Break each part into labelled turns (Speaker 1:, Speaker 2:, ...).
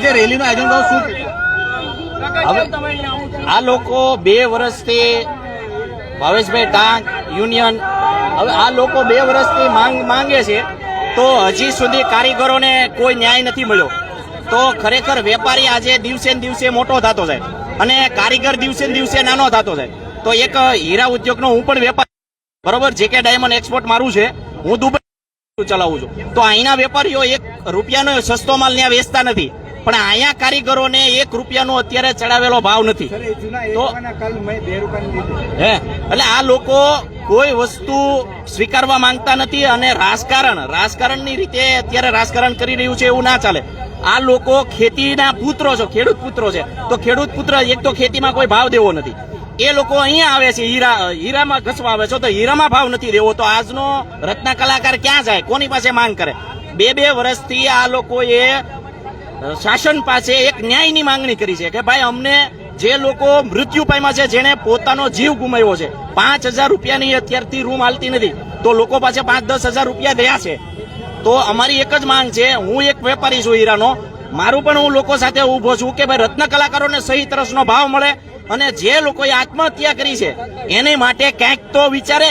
Speaker 1: આજે રેલીનું આયોજન કરો, શું?
Speaker 2: આ લોકો બે વર્ષથી ભાવેશભાઈ ટાંક, યુનિયન, હવે આ લોકો બે વર્ષથી માંગ, માંગે છે, તો હજી સુધી કારીગરોને કોઈ ન્યાય નથી મળ્યો. તો ખરેખર વેપારી આજે દિવસે ને દિવસે મોટો થતો જાય અને કારીગર દિવસે ને દિવસે નાનો થતો જાય. તો એક હીરા ઉદ્યોગનો હું પણ વેપાર બરોબર, જે કે ડાયમંડ એક્સપોર્ટ મારું છે, હું દુબઈ ચલાવું છું. તો અહીંના વેપારીઓ એક રૂપિયાનો સસ્તો માલ ત્યાં વેચતા નથી. પણ અહીંયા કારીગરોને એક રૂપિયાનો અત્યારે ચડાવેલો ભાવ નથી. તો હે એટલે આ લોકો કોઈ વસ્તુ સ્વીકારવા માંગતા નથી અને રાજકારણ રાજકારણની રીતે અત્યારે રાજકારણ કરી રહ્યું છે એવું ના ચાલે. આ લોકો ખેતીના પુત્રો છે ખેડૂત પુત્રો છે. તો ખેડૂત પુત્ર એક તો ખેતીમાં કોઈ ભાવ દેવો નથી. એ લોકો અહીંયા આવે છે હીરા હીરામાં ઘસવા આવે છે તો હીરામાં ભાવ નથી દેવો. તો આજનો રત્ન કલાકાર ક્યાં જાય? કોની પાસે માંગ કરે? બે બે વર્ષથી આ લોકોએ શાસન પાસે એક ન્યાયની માંગણી કરી છે કે ભાઈ અમને જે લોકો મૃત્યુ પામ્યા છે, જેણે પોતાનો જીવ ગુમાવ્યો છે, પાંચ હજાર રૂપિયાની અત્યારથી રૂમ હાલતી નથી, તો લોકો પાસે પાંચ દસ હજાર રૂપિયા દયા છે. તો અમારી એક જ માંગ છે, હું એક વેપારી છું હીરાનો, મારું પણ હું લોકો સાથે ઊભો છું કે ભાઈ રત્ન કલાકારોને સહી તરસનો ભાવ મળે અને જે લોકોએ આત્મહત્યા કરી છે, એની માટે ક્યાંક તો વિચારે,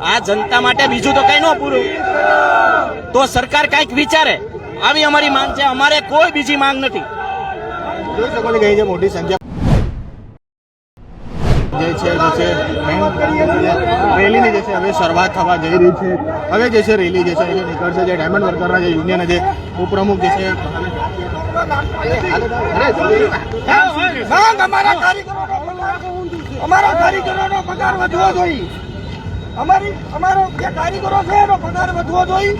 Speaker 2: આ જનતા માટે બીજું તો કઈ ન પૂરું. તો સરકાર કાંઈક વિચારે આવી અમારી માંગ છે. અમારે કોઈ બીજી માંગ નથી.
Speaker 1: જોઈ શકો છો કે મોટી સંખ્યા જે છે જે છે રેલીની જે છે હવે શરૂઆત થવા જઈ રહી છે. હવે જે છે રેલી જે છે એ નીકળશે. જે ડાયમંડ વર્કરના જે યુનિયન જે ઉપપ્રમુખ જે છે
Speaker 3: અમારા કારીગરોનો પગાર અમારા કારીગરોનો પગાર વધવો જોઈએ. અમારી અમારો જે કારીગરો છે એનો પગાર વધવો જોઈએ.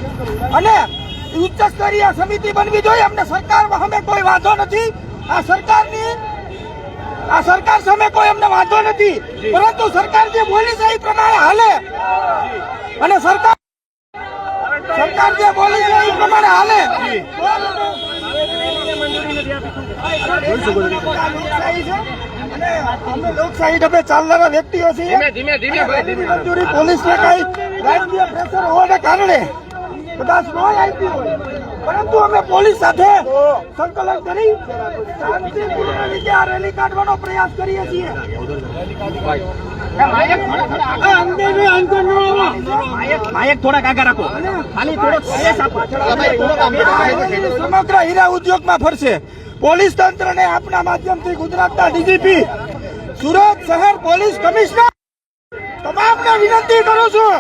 Speaker 3: અને ઉચ્ચ સ્તરીય સમિતિ બનવી જોઈએ. અમને સરકાર સામે કોઈ વાંધો નથી. આ સરકારની આ સરકાર સામે કોઈ અમને વાંધો નથી. પરંતુ સરકાર જે બોલી છે એ પ્રમાણે હાલે. અને સરકાર સરકાર જે બોલી છે એ પ્રમાણે હાલે. અને અમે લોકશાહી ઢબે ચાલનારા વ્યક્તિઓ છીએ. મંજૂરી પોલીસને કઈ રાજકીય પ્રેશર હોવાને કારણે કદાચ ન આપી હોય. પરંતુ અમે પોલીસ સાથે સંકલન કરી શાંતિપૂર્ણ રીતે આ રેલી કાઢવાનો પ્રયાસ કરીએ છીએ. સમગ્ર હીરા ઉદ્યોગમાં ફરશે. પોલીસ તંત્રને આપના માધ્યમથી ગુજરાતના ડીજીપી સુરત શહેર પોલીસ કમિશનર તમામને વિનંતી કરું છું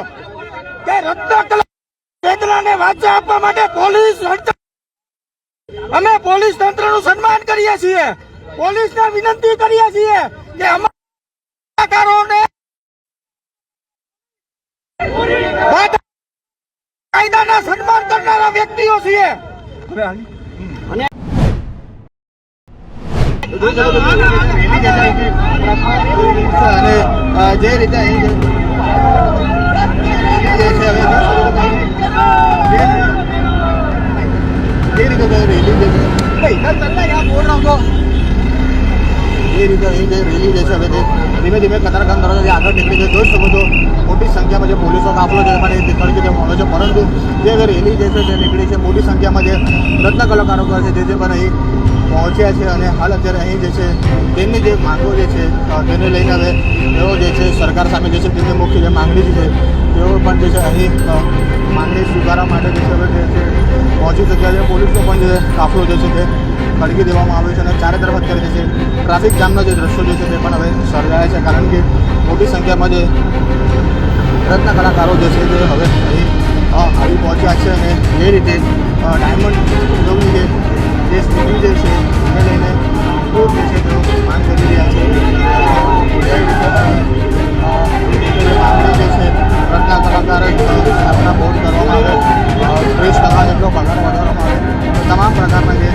Speaker 3: કે રત્ન વેદનાને વાચા આપવા માટે પોલીસ અમે પોલીસ તંત્રનું સન્માન કરીએ છીએ. પોલીસને વિનંતી કરીએ છીએ કે અમારા કાયદાના સન્માન કરનારા વ્યક્તિઓ છીએ.
Speaker 1: જે રીતે જે રીતે રેલી છે એ રીતે અહીં રેલી જે છે હવે તે ધીમે ધીમે કતારગામ તરફ આગળ નીકળી છે જોઈ શકો છો મોટી સંખ્યામાં જે પોલીસો કાફલો છે એમાં નીકળી આવે છે પરંતુ જે રેલી જે છે તે નીકળી છે મોટી સંખ્યામાં જે રત્ન કલાકારો છે જે જે પણ અહીં પહોંચ્યા છે અને હાલ અત્યારે અહીં જે છે, તેમની જે માંગો જે છે તેને લઈને હવે તેઓ જે છે, સરકાર સામે જે છે, તેમની મુખ્ય જે માંગણી છે તેઓ પણ જે છે અહીં માંગણી સ્વીકારવા માટે જે છે હવે જે છે, પહોંચી શક્યા છે. પોલીસનો પણ જે કાફલો જે છે તે ખડકી દેવામાં આવ્યો છે અને ચારે તરફ અત્યારે જે છે, ટ્રાફિક જામનો જે દ્રશ્યો જે છે તે પણ હવે સર્જાયા છે. કારણ કે મોટી સંખ્યામાં જે રત્ન કલાકારો જે છે તે હવે અહીં આવી પહોંચ્યા છે અને જે રીતે ડાયમંડ ઉદ્યોગની જે સ્થિતિ જે છે, એને લઈને ખૂબ જે છે તેઓ માંગ કરી રહ્યા છે. માંગણી જે છે રત્ન કલાકાર સ્થાપના બોર્ડ કરવામાં આવે, ત્રીસ ટકા જેટલો પગાર વધારવામાં આવે. તમામ પ્રકારના જે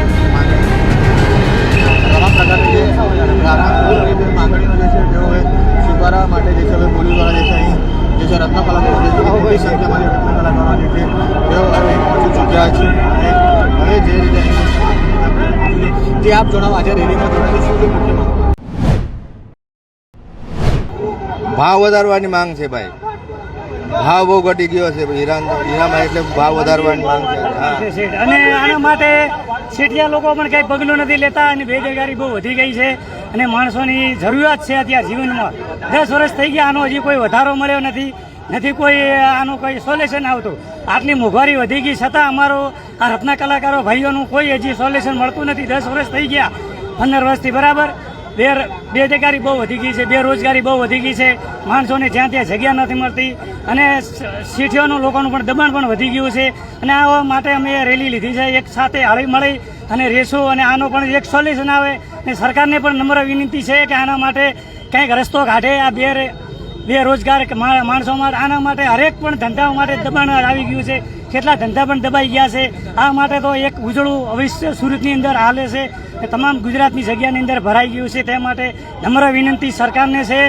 Speaker 1: તમામ પ્રકારની જે માંગણીઓ જે છે, તેઓએ સ્વીકારવા માટે જે છે, હવે પોલીસ દ્વારા જે છે, અહીં જે છે રત્ન કલાકારો જે છે મોટી સંખ્યામાં રત્ન કલાકારો જે છે, તેઓ પહોંચી ચૂક્યા છે અને હવે જે રીતે અહીં જે આપ જણાવો આજે રેલીમાં જોડાયેલી શું છે મુખ્ય માંગ
Speaker 4: ભાવ વધારવાની માંગ છે ભાઈ.
Speaker 1: ભાવ બહુ ઘટી ગયો છે. હીરા હીરામાં એટલે ભાવ વધારવાની માંગ છે.
Speaker 4: અને આના માટે સેઠિયા લોકો પણ કઈ પગલું નથી લેતા અને બેદરકારી બહુ વધી ગઈ છે. અને માણસોની જરૂરિયાત છે અત્યારે જીવનમાં. દસ વર્ષ થઈ ગયા આનો હજી કોઈ વધારો મળ્યો નથી. નથી કોઈ આનું કોઈ સોલ્યુશન આવતું. આટલી મોંઘવારી વધી ગઈ છતાં અમારો આ રત્ન કલાકારો ભાઈઓનું કોઈ હજી સોલ્યુશન મળતું નથી. દસ વર્ષ થઈ ગયા. પંદર વર્ષથી બરાબર. બેર બેદરકારી બહુ વધી ગઈ છે. બેરોજગારી બહુ વધી ગઈ છે. માણસોને જ્યાં ત્યાં જગ્યા નથી મળતી. અને શેઠીઓનું લોકોનું પણ દબાણ પણ વધી ગયું છે. અને આ માટે અમે રેલી લીધી છે. એક સાથે હળી મળી અને રેસો અને આનો પણ એક સોલ્યુશન આવે. અને સરકારને પણ નમ્ર વિનંતી છે કે આના માટે કંઈક રસ્તો કાઢે. આ બે બેરોજગાર માણસો માટે આના માટે હરેક પણ ધંધાઓ માટે દબાણ આવી ગયું છે. કેટલા ધંધા પણ દબાઈ ગયા છે. આ માટે તો એક ઉજળું ભવિષ્ય સુરતની અંદર હાલે છે તમામ ગુજરાતની જગ્યાની અંદર ભરાઈ ગયું છે. તે માટે નમ્ર વિનંતી સરકારને છે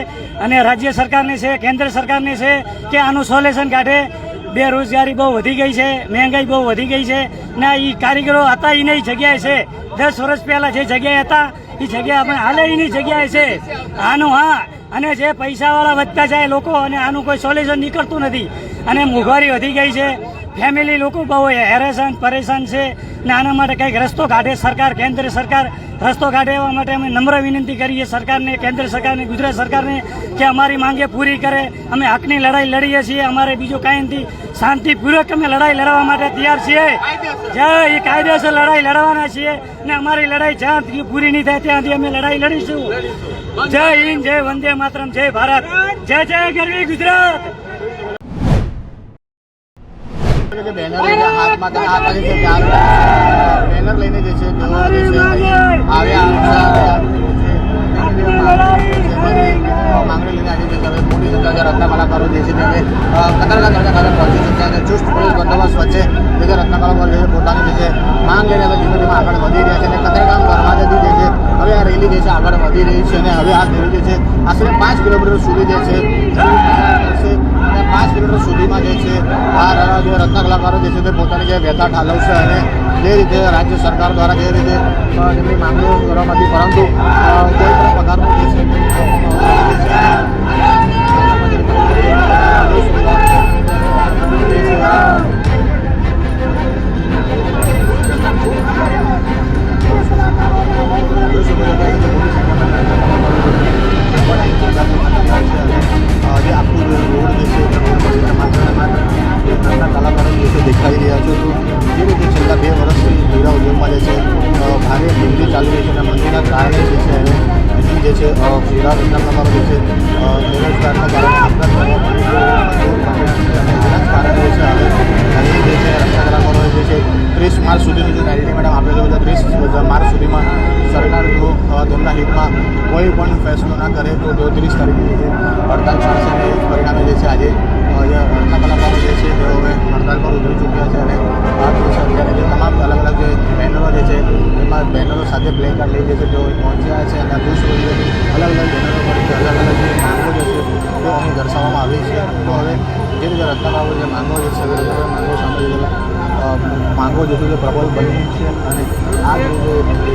Speaker 4: અને રાજ્ય સરકારને છે, કેન્દ્ર સરકારને છે કે આનું સોલ્યુશન કાઢે. બેરોજગારી બહુ વધી ગઈ છે, મહેંગાઈ બહુ વધી ગઈ છે. ને એ કારીગરો હતા એ નહીં, જગ્યાએ છે. દસ વર્ષ પહેલાં જે જગ્યાએ હતા એ જગ્યા પણ હાલે જગ્યાએ છે. આનું હા, અને જે પૈસાવાળા વધતા જાય લોકો, અને આનું કોઈ સોલ્યુશન નીકળતું નથી. અને મોંઘવારી વધી ગઈ છે. ફેમિલી લોકો બહુ હેરેસાન, પરેશાન છે. ને આના માટે કંઈક રસ્તો કાઢે સરકાર, કેન્દ્ર સરકાર. રસ્તો કાઢે એવા માટે અમે નમ્ર વિનંતી કરીએ સરકારને, કેન્દ્ર સરકારને, ગુજરાત સરકારને, કે અમારી માંગે પૂરી કરે. અમે હકની લડાઈ લડીએ છીએ. અમારે બીજું કાંઈ નથી. શાંતિપૂર્વક અમે લડાઈ લડવા માટે તૈયાર છીએ. જય એ કાયદેસર લડાઈ લડવાના છીએ ને અમારી લડાઈ જ્યાં પૂરી નહીં થાય ત્યાંથી અમે લડાઈ લડીશું. જય હિન્દ જય વંદે માતરમ જય ભારત. જય જય ગરવી ગુજરાત.
Speaker 1: બેનર લઈને જે છે આવ્યા. માંગણી લઈને આજે જે છે હવે મોટી સંખ્યા જે રત્ન કલાકારો જે છે તે હવે અ, કતારગામ દરગાહ ખાતે પહોંચી ચૂક્યા છે. ચુસ્ત પોલીસ બંદોબસ્ત વચ્ચે જે છે રત્ન કલાકારો જે છે પોતાની છે માંગ લઈને હવે ધીમે ધીમે આગળ વધી રહ્યા છે અને કતારગામ જતી જે છે. હવે આ રેલી જે છે આગળ વધી રહી છે અને હવે આ રેલી જે છે આશરે પાંચ કિલોમીટર સુધી જે છે અને પાંચ કિલોમીટર સુધીમાં જે છે આ જે રત્ન કલાકારો જે છે તે પોતાની જે વ્યથા ઠાલવશે અને જે રીતે રાજ્ય સરકાર દ્વારા જે રીતે તેમની માંગણીઓ કરવામાં હતી પરંતુ કોઈ પણ જે છે તે જે ઉદ્યોગના કલાકારો જે છે બેરોજગારના કારણે આપઘાત છે હવે જે છે રસ્તા જે છે ત્રીસ માર્ચ સુધીની જે ડાયરી મેડમ આપેલો છે ત્રીસ માર્ચ સુધીમાં સરકાર જો તેમના હિતમાં કોઈ પણ ફેસલો ના કરે તો તેઓ ત્રીસ તારીખે જે હડતાલ પાડશે અને પરિણામે જે છે આજે જે કલાકારો જે છે તેઓ હવે હડતાલ પર ઉતરી ચૂક્યા છે અને આ જે અત્યારે જે તમામ અલગ અલગ જે બેનરો જે છે એમાં બેનરો સાથે પ્લે કાર્ડ લઈ જે છે છે પ્રબળ બની છે અને આ જે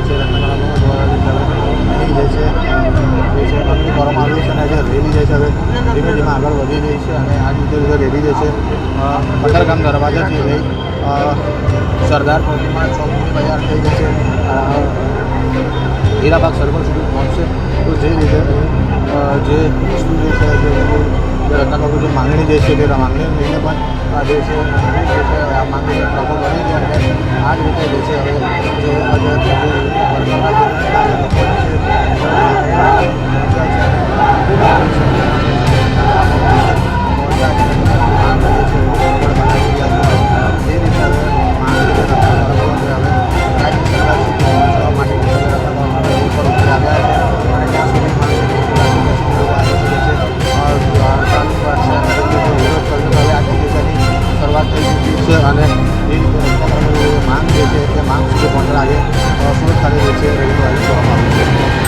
Speaker 1: છે રત્ન દ્વારા જે છે માંગણી કરવામાં આવ્યું છે અને જે રેલી જે છે, હવે ધીમે ધીમે આગળ વધી રહી છે અને આ રીતે રેલી જે છે દરવાજા દરવાજાથી લઈ સરદાર પ્રતિમા ચોકની બજાર થઈ જશે છે. હીરાબાગ સર્કલ સુધી પહોંચશે. તો જે રીતે જે વસ્તુ જે છે, જે બધું માંગણી જે છે તે માંગણી લઈને પણ આ છે, આ માંગણી લોકો બની છે અને આ જ રીતે જે છે, હવે જે છે અને એ માંગ જે છે તે માંગ સુધી પહોંચેલા છે સુરત ખાતે જે છે રજૂ કરવામાં આવી છે.